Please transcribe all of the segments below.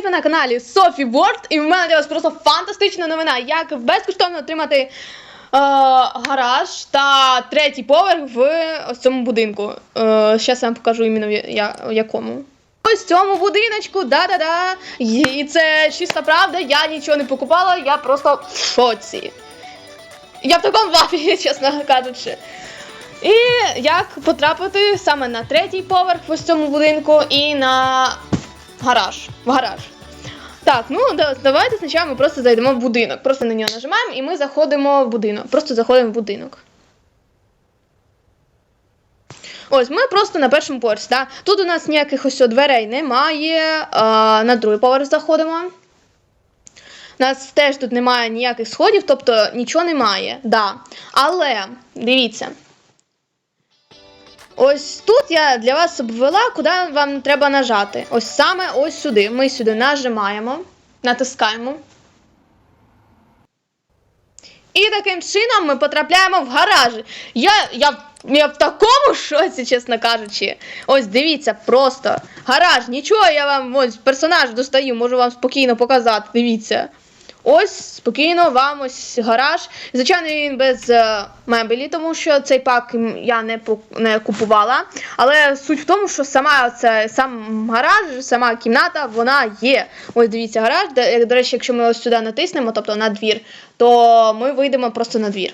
Привіт, на каналі Софі Ворд, і в мене для вас просто фантастична новина, як безкоштовно отримати е, гараж та третій поверх в цьому будинку. Е, Зараз я вам покажу іменно в я, якому. Ось цьому будиночку, да-да-да. І це чиста правда, я нічого не покупала, я просто в шоці. Я в такому вафі, чесно кажучи. І як потрапити саме на третій поверх в ось цьому будинку і на гараж. В гараж. Так, ну да- давайте спочатку ми просто зайдемо в будинок. Просто на нього нажимаємо і ми заходимо в будинок. Просто заходимо в будинок. Ось, ми просто на першому поверсі. Да? Тут у нас ніяких ось дверей немає. А, на другий поверх заходимо. У нас теж тут немає ніяких сходів, тобто нічого немає. Да. Але дивіться. Ось тут я для вас обвела, куди вам треба нажати. Ось саме ось сюди. Ми сюди нажимаємо, натискаємо. І таким чином ми потрапляємо в гараж. Я, я, я в такому шоці, чесно кажучи. Ось дивіться, просто гараж. Нічого, я вам ось персонаж достаю, можу вам спокійно показати. Дивіться. Ось спокійно вам ось гараж. Звичайно, він без е, мебелі, тому що цей пак я не, не купувала. Але суть в тому, що сама це сам гараж, сама кімната, вона є. Ось дивіться, гараж. Де, до речі, якщо ми ось сюди натиснемо, тобто на двір, то ми вийдемо просто на двір.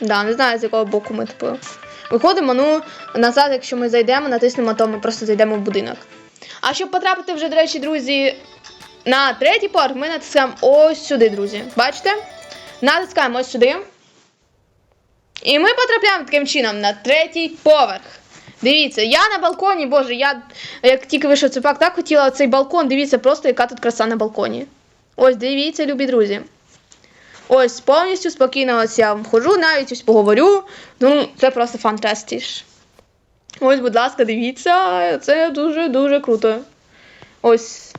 Да, не знаю, з якого боку ми типу. Виходимо, ну, назад, якщо ми зайдемо, натиснемо, то ми просто зайдемо в будинок. А щоб потрапити вже, до речі, друзі, на третій поверх ми натискаємо ось сюди, друзі. Бачите? Натискаємо ось сюди. І ми потрапляємо таким чином на третій поверх. Дивіться, я на балконі, боже, я як тільки вийшов цей пак, так хотіла цей балкон. Дивіться, просто яка тут краса на балконі. Ось, дивіться, любі друзі. Ось повністю спокійно ось я вам ходжу, навіть ось поговорю. Ну, це просто фантастиш. Ось, будь ласка, дивіться, це дуже-дуже круто. Ось.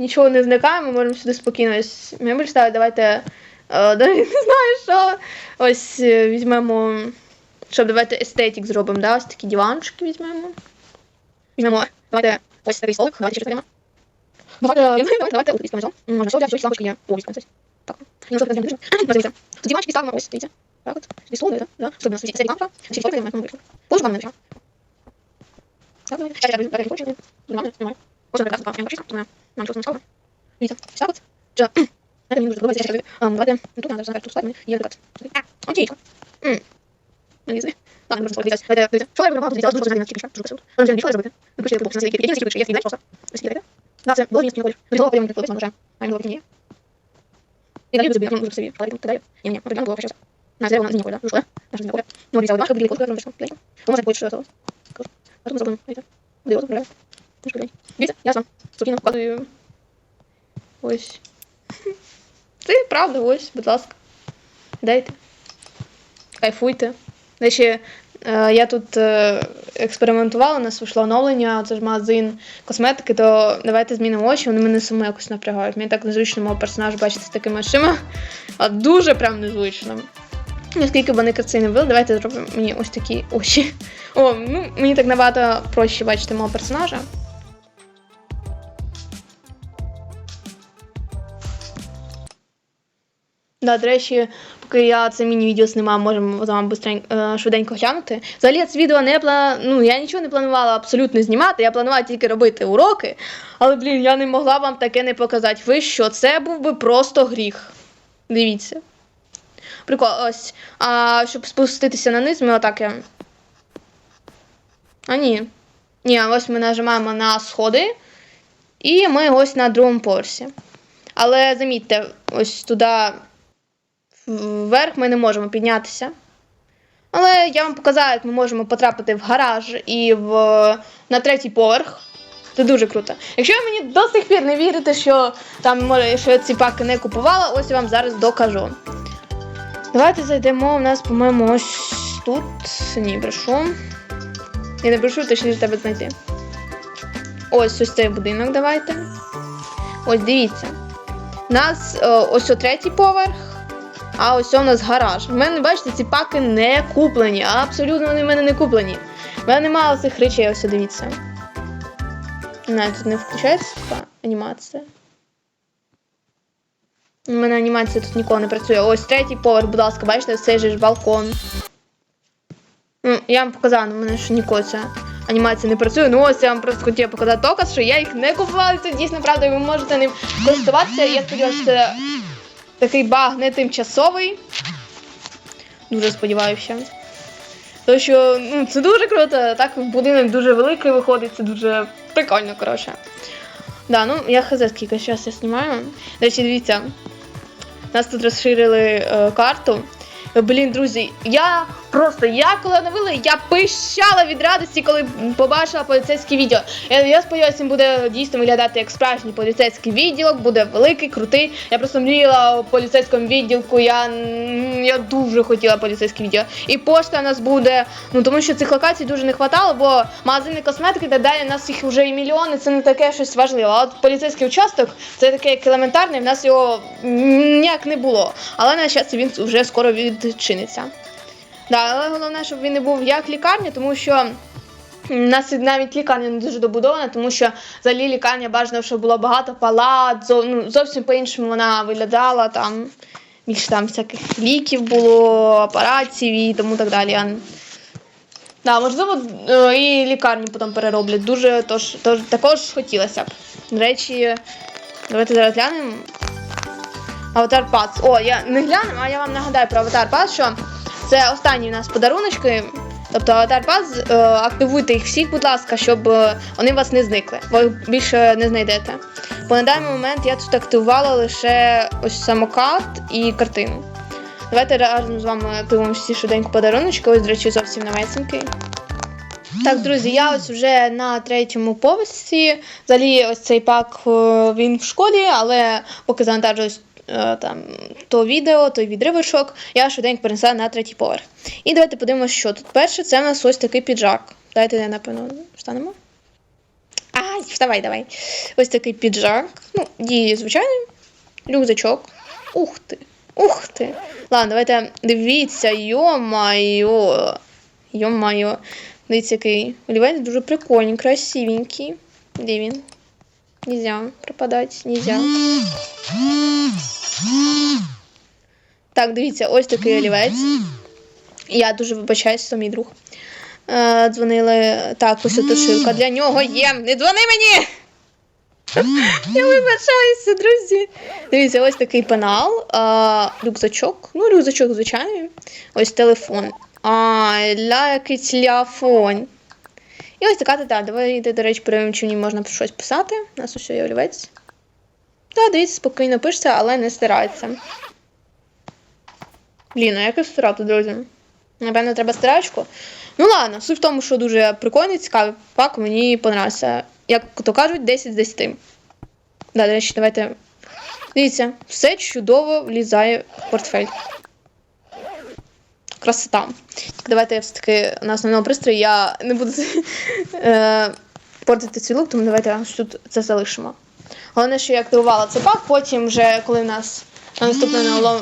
Нічого не зникає, ми можемо сюди спокійно ось мебель ставити. Давайте. Е, навіть не знаю, що. Ось е, візьмемо. Щоб давайте естетик зробимо, да? Ось такі диванчики візьмемо. Візьмемо. Давайте ось такий столик, давайте ще прямо. Давайте, давайте, давайте, ось візьмемо. Можна що взяти, ось лампочки є. О, візьмемо щось. Так. Ну, що прям Дивіться. Тут диванчики ставимо, ось, дивіться. Так от. Сюди стол, да? Да. Щоб у нас світі лампа. Всі фотки маємо, ну, Положу вам на Так, давайте. Ще я хочу. Нормально, нормально. Ось, прекрасно, так, я хочу, тому я нам чогось не стало. Дивіться, ось так от. Вже, це мені дуже подобається, я ще ем, давайте, ну, тут надо зараз тут є так. А, окей. М. Ну, лізе. Так, не можна сказати, давайте, дивіться. Що я буду багато дивіться, дуже позначення на скільки, дуже красиво. Нам вже нічого зробити. Ви пишете по скільки, я пише, я скільки, просто. Ось скільки, Да, це було місце, До того потім хлопець, може, а він було ні. І далі буде ну, дуже собі, але тут далі. Ні, ні, потім було щось. На зеро на зеленое, да? Уже. Наша зеленое. Ну, обіцяли, машка буде кольцо, робиш, плечо. То може бути що це. А тут ми зробимо, дивіться. Диво, добре. Трошки далі. Дивіться, я сам спокійно. Ось. Це правда, ось, будь ласка. Дайте. Кайфуйте. До ще я тут е, експериментувала, у нас вийшло оновлення, це ж магазин косметики, то давайте змінимо очі, вони мене саму якось напрягають. Мені так незвично мого персонажа бачити з такими очима. А дуже прям незвично. Наскільки б вони красиві не були, давайте зробимо мені ось такі очі. О, ну мені так набагато проще бачити мого персонажа. Да, до речі, поки я це міні-відео знімаю, можемо з вами е, швиденько глянути. Взагалі я це відео не пла... ну, я нічого не планувала абсолютно знімати, я планувала тільки робити уроки, але, блін, я не могла вам таке не показати. Ви що, це був би просто гріх. Дивіться. Прикол, ось. А щоб спуститися на низ, ми отак я. А ні. Ні, ось ми нажимаємо на сходи. І ми ось на другому поверсі. Але замітьте, ось туди вверх ми не можемо піднятися. Але я вам показаю, як ми можемо потрапити в гараж і в, на третій поверх. Це дуже круто. Якщо ви мені до сих пір не вірите, що там може, що я ці паки не купувала, ось я вам зараз докажу. Давайте зайдемо. У нас, по-моєму, ось тут. Ні, брешу. Я не брешу, точніше тебе знайти. Ось ось цей будинок давайте. Ось дивіться. У нас е, ось о третій поверх. А ось у нас гараж. У мене, бачите, ці паки не куплені. Абсолютно вони в мене не куплені. У мене немає цих речей, ось дивіться. Знаю, тут не включається анімація. У мене анімація тут ніколи не працює. Ось третій поверх, будь ласка, бачите, цей же ж балкон. Ну, я вам показала, але в мене ж ніколи ця анімація не працює. Ну ось я вам просто хотіла показати доказ, що я їх не купувала, це дійсно правда, і ви можете ним користуватися. Я сподіваюся, це такий баг не тимчасовий. Дуже сподіваюся. Тому що ну, це дуже круто, так будинок дуже великий виходить, це дуже прикольно, коротше. Да, ну я хз, скільки зараз я знімаю. До речі, дивіться, нас тут розширили е, карту. Блін, друзі, я просто я коли оновила, я пищала від радості, коли побачила поліцейське відео. Я, я сподіваюся, він буде дійсно виглядати як справжній поліцейський відділок, буде великий, крутий. Я просто мріяла у поліцейському відділку. Я, я дуже хотіла поліцейське відео. І пошта у нас буде. Ну тому що цих локацій дуже не хватало, бо магазини косметики і так далі, у нас їх вже і мільйони, це не таке щось важливе. А от поліцейський участок це таке як елементарний, в нас його ніяк не було. Але на щастя він вже скоро відчиниться. Да, але головне, щоб він не був як лікарня, тому що у нас навіть лікарня не дуже добудована, тому що взагалі лікарня бажано, щоб було багато палат, зо, ну, зовсім по-іншому вона виглядала там. Більше там всяких ліків було, апаратів і тому так далі. Да, можливо, е, і лікарню потім перероблять. Дуже тож, тож, також хотілося б. До речі, давайте зараз глянемо. Аватар Пац. О, я не гляну, а я вам нагадаю про Аватар Пац, що це останні у нас подаруночки. Тобто Аватар Пац, е, активуйте їх всіх, будь ласка, щоб е, вони вас не зникли, їх більше не знайдете. Бо на даний момент я тут активувала лише ось самокат і картину. Давайте разом з вами активуємо всі швиденько подаруночки. Ось, до речі, зовсім новесенький. Так, друзі, я ось вже на третьому поверсі. Взагалі, ось цей пак е, він в школі, але поки завантаджуюсь е, там то відео, той відривочок, я швиденько перенесла на третій поверх. І давайте подивимося, що тут. Перше, це в нас ось такий піджак. Давайте, напевно, встанемо. Ай, вставай, давай. Ось такий піджак. Ну, діє звичайний. Рюкзачок. Ух ти. Ух ти. Ладно, давайте дивіться, йо-майо. Йо-майо. Дивіться, який олівець дуже прикольний, красивенький. Де він? Нельзя пропадати, нельзя. Так, дивіться, ось такий олівець. Я дуже вибачаюсь, це мій друг. Е, дзвонили. Так, ось тут шилка для нього є. Не дзвони мені! Я вибачаюся, друзі. Дивіться, ось такий пенал, а, рюкзачок. Ну, рюкзачок звичайний. Ось телефон. А, ля який телефон. І ось така деталь. Давайте, до речі, перевіримо, чи ній можна щось писати. У нас ось є олівець. Так, дивіться, спокійно пишеться, але не стирається. Блін, а як його стирати, друзі? Напевно, треба стирачку. Ну ладно, суть в тому, що дуже прикольний, цікавий пак, мені понравився. Як то кажуть, 10 з 10. Да, до речі, давайте. Дивіться, все чудово влізає в портфель. Красота. Так, давайте я все-таки на основному пристрої я не буду е, портити цей лук, тому давайте тут це залишимо. Головне, що я активувала цей пак, потім вже, коли в нас на наступному оно-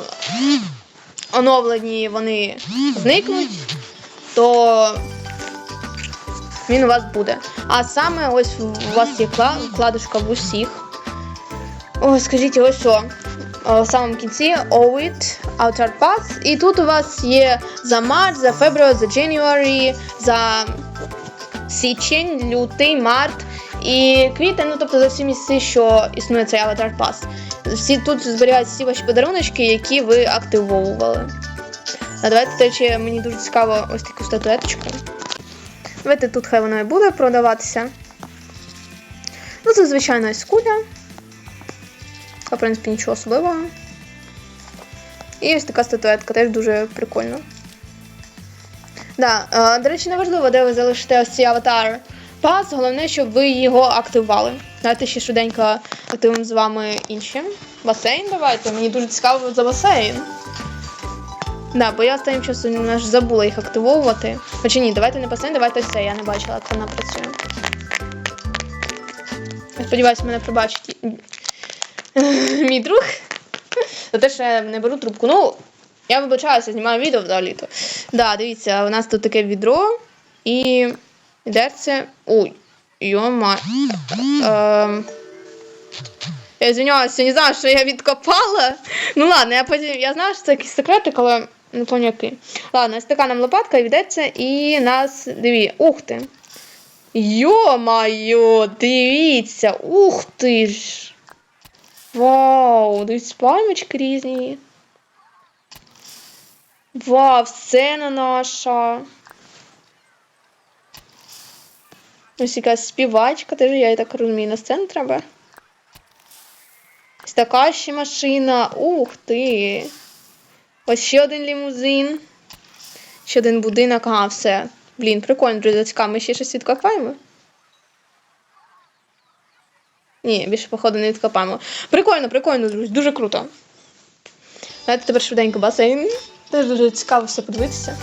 оновленні вони зникнуть, то він у вас буде. А саме ось у вас є кла- вкладишка в усіх. О, скажіть, ось о. О, В самому кінці OIT, Outer Paths. І тут у вас є за март, за февраль, за January, за січень, лютий, март і квітень, ну тобто за всі місяці, що існує цей Avatar Pass. Всі тут зберігаються всі ваші подаруночки, які ви активовували. А давайте речі, мені дуже цікаво ось таку статуеточку. Давайте тут хай вона і буде продаватися. Ну, це звичайна ось куля. В принципі, нічого особливого. І ось така статуетка, теж дуже прикольно. Да, до речі, неважливо, де ви залишите ось цей аватар пас, головне, щоб ви його активували. Давайте ще швиденько активуємо з вами інші. Басейн давайте, мені дуже цікаво за басейн. Да, бо я останнім часом аж забула їх активовувати. Хоча ні, давайте не басейн, давайте все, я не бачила, як вона працює. Я сподіваюся, мене пробачить мій друг. За те, що я не беру трубку. Ну, я вибачаюся, знімаю відео взагалі-то. Да, дивіться, у нас тут таке відро і відерце. Ой. Йома. Ем... Я извиняюся, не знаю, що я відкопала. Ну ладно, я потім. Я знаю, що це якийсь секретик, але не пам'ятаю який. Ладно, ось така нам лопатка йдеться і нас. Диві. Ух ти. Йо-майо, дивіться, ух ти ж. Вау, дивіться, пальмочки різні. Вау, сцена наша. Ось якась співачка, теж я так розумію, на сцену треба. Ось така ще машина. Ух ти. Ось ще один лімузин. Ще один будинок. Ага, все. Блін, прикольно, друзі, цікаво, ми ще щось відкопаємо. Ні, більше, походу, не відкопаємо. Прикольно, прикольно, друзі, дуже круто. Давайте тепер швиденько басейн. Теж дуже цікаво все подивитися.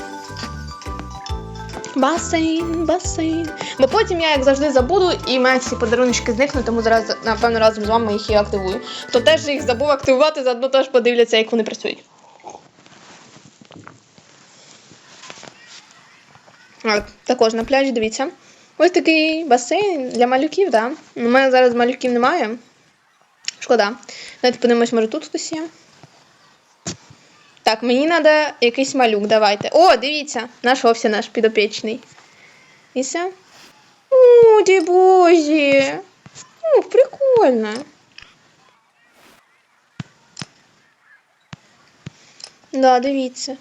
Басейн, басейн. Бо потім я, як завжди, забуду, і мене ці подарунки зникнуть, тому зараз, напевно, разом з вами їх і активую. Хто теж їх забув активувати, заодно теж подивляться, як вони працюють. От, також на пляжі, дивіться. Ось такий басейн для малюків, так. Да? У мене зараз малюків немає. Шкода. Давайте подивимось, може тут хтось є. Так, мені треба якийсь малюк, давайте. О, дивіться, нашовся наш підопічний. І все. О, ді бозі. О, прикольно. Да, дивіться.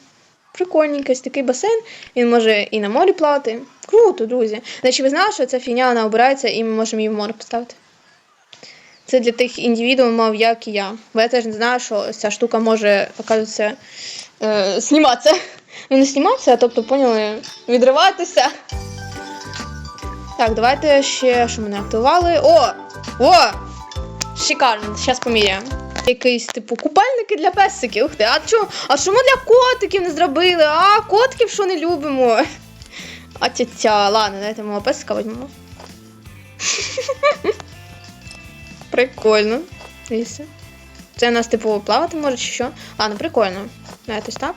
Прикольненький такий басейн. Він може і на морі плавати. Круто, друзі. Значить, ви знали, що ця фігня вона обирається і ми можемо її в море поставити. Це для тих індивідуумів, як і я. Бо я теж не знаю, що ця штука може, оказується, е, зніматися. Ну, не зніматися, а тобто, поняли, відриватися. Так, давайте ще, що мене активували. О! О! Шикарно, зараз поміряємо. Якийсь, типу, купальники для песиків. Ух ти, а чо? А що ми для котиків не зробили? А, котків що не любимо. А тя-тя, ладно, давайте мого песика візьмемо. Прикольно. Дивіться. Це у нас, типу, плавати може чи що? Ладно, прикольно. Давайте ось так.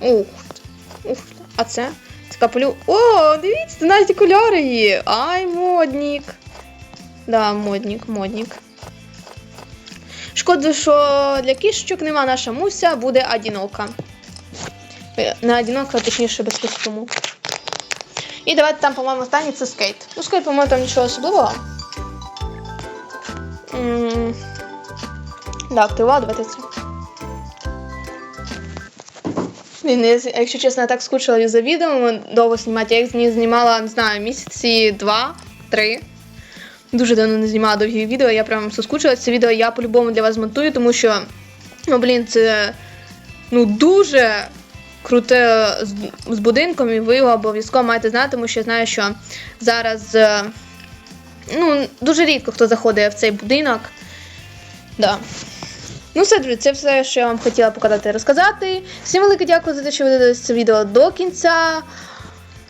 Ух. Ух. А це? Це капелю. О, дивіться, навіть кольори є. Ай, моднік. Да, моднік, моднік. Шкода, що для кішечок нема наша муся, буде одинока. Е, Не одинока, а точніше без костюму. І давайте там, по-моєму, останній скейт. Ну, скейт, по-моєму, там нічого особливого. Да, активувала, давайте це. Блін, якщо чесно, я так скучила за відео довго знімати. Я їх знімала, не знаю, місяці два-три. Дуже давно не знімала довгі відео, я прям соскучилась. Це відео я по-любому для вас змонтую, тому що, ну, блін, це ну, дуже круте з, з будинком, і ви його обов'язково маєте знати, тому що я знаю, що зараз е, ну, дуже рідко хто заходить в цей будинок. Да. Ну, все, друзі, це все, що я вам хотіла показати і розказати. Всім велике дякую за те, що ви дивилися це відео до кінця.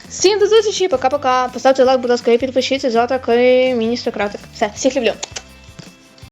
Всім до зустрічі, пока-пока. Поставте лайк, будь ласка, і підпишіться за такий міні-секретик. Все, всіх люблю.